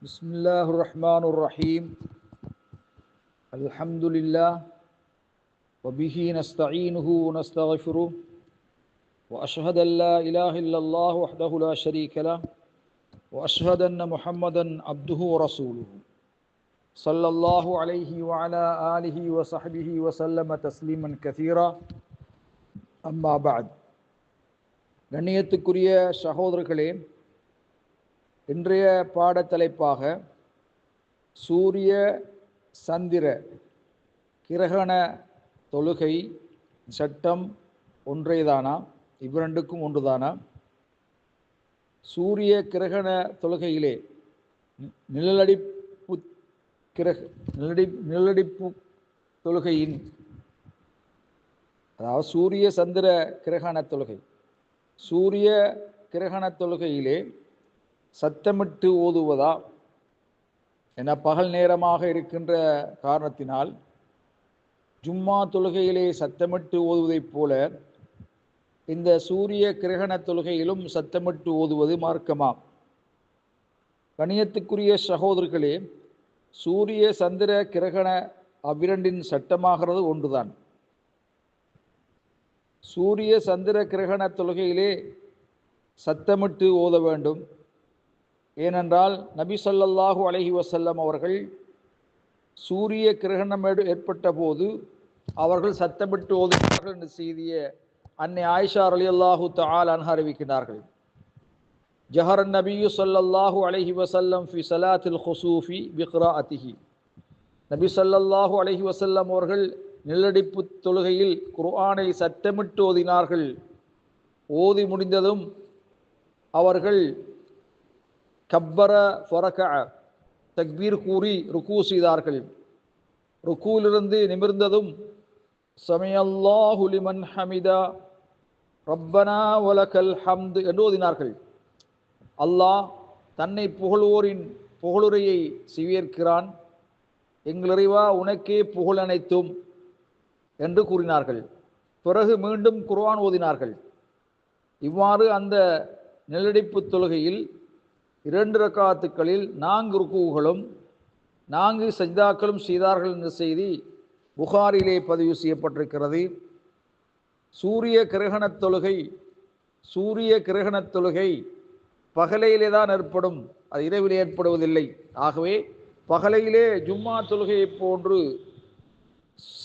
بسم الله الرحمن الرحيم. الحمد لله وبه نستعينه ونستغفره وأشهد أن لا إله إلا الله وحده لا شريك له وأشهد أن محمدا عبده ورسوله. صلى الله عليه وعلى آله وصحبه وسلم تسليما كثيرا. أما بعد கண்ணியத்துக்குரிய சகோதரர்களே இன்றைய பாடத்தலைப்பாக சூரிய சந்திர கிரகண தொழுகை சட்டம் ஒன்றேதானா? இவ்விரண்டுக்கும் ஒன்றுதானா? சூரிய கிரகண தொழுகையிலே நிழலடிப்பு கிரக நிழடி நிழலடிப்பு தொழுகையின் அதாவது சூரிய சந்திர கிரகண தொழுகை சூரிய கிரகண தொழுகையிலே சத்தமிட்டு ஓதுவதா? என பகல் நேரமாக இருக்கின்ற காரணத்தினால் ஜும்மா தொழுகையிலே சத்தமிட்டு ஓதுவதைப் போல இந்த சூரிய கிரகண தொழுகையிலும் சத்தமிட்டு ஓதுவது மார்க்கமாம் கணியத்துக்குரிய சகோதரர்களே சூரிய சந்திர கிரகண அவ்விரண்டின் சட்டமாகிறது ஒன்றுதான். சூரிய சந்திர கிரகண தொழுகையிலே சத்தமிட்டு ஓத வேண்டும். ஏனென்றால் நபி சொல்லல்லாஹூ அலஹி வசல்லம் அவர்கள் சூரிய கிரகணம் ஏற்பட்ட போது அவர்கள் சத்தமிட்டு ஓதுகிறார்கள் என்ற செய்தியை அன்னை ஆயிஷா அலி அல்லாஹு தால் அன்ஹ அறிவிக்கிறார்கள். ஜஹர் நபியு சொல்லல்லாஹூ அலஹி வசல்லம் ஃபி சலாத்தில் ஹுசூஃபி விக்ரா அதிஹி நபி சொல்லல்லாஹு அலஹி வசல்லம் அவர்கள் நிலடிப்பு தொழுகையில் குர்ஆனை சத்தமிட்டு ஓதினார்கள். ஓதி முடிந்ததும் அவர்கள் கப்பர ஃபொரக தக்பீர் கூறி ருக்கு செய்தார்கள். ருக்கூலிருந்து நிமிர்ந்ததும் சமயல்லாஹுலிமன் ஹமிதா. ரப்பனா வலகல் ஹம்து என்று ஓதினார்கள். அல்லாஹ் தன்னை புகழ்வோரின் புகழுரையை சிவியேற்கிறான். எங்களிறைவா உனக்கே புகழ் அனைத்தும் என்று கூறினார்கள். பிறகு மீண்டும் குர்வான் ஓதினார்கள். இவ்வாறு அந்த நிலடிப்பு தொழுகையில் இரண்டு ரக்காத்துக்களில் நான்கு ருக்குகளும் நான்கு சஜிதாக்களும் செய்தார்கள் என்ற செய்தி புகாரிலே பதிவு செய்யப்பட்டிருக்கிறது. சூரிய கிரகணத் தொழுகை சூரிய கிரகணத் தொழுகை பகலையிலே தான் ஏற்படும். அது இரவில் ஏற்படுவதில்லை. ஆகவே பகலையிலே ஜும்மா தொழுகையை போன்று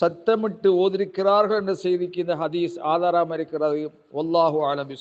சத்தமிட்டு ஓதிருக்கிறார்கள் என்ற செய்திக்கு இந்த ஹதீஸ் ஆதாரம் இருக்கிறது. ஒல்லாஹு ஆலபி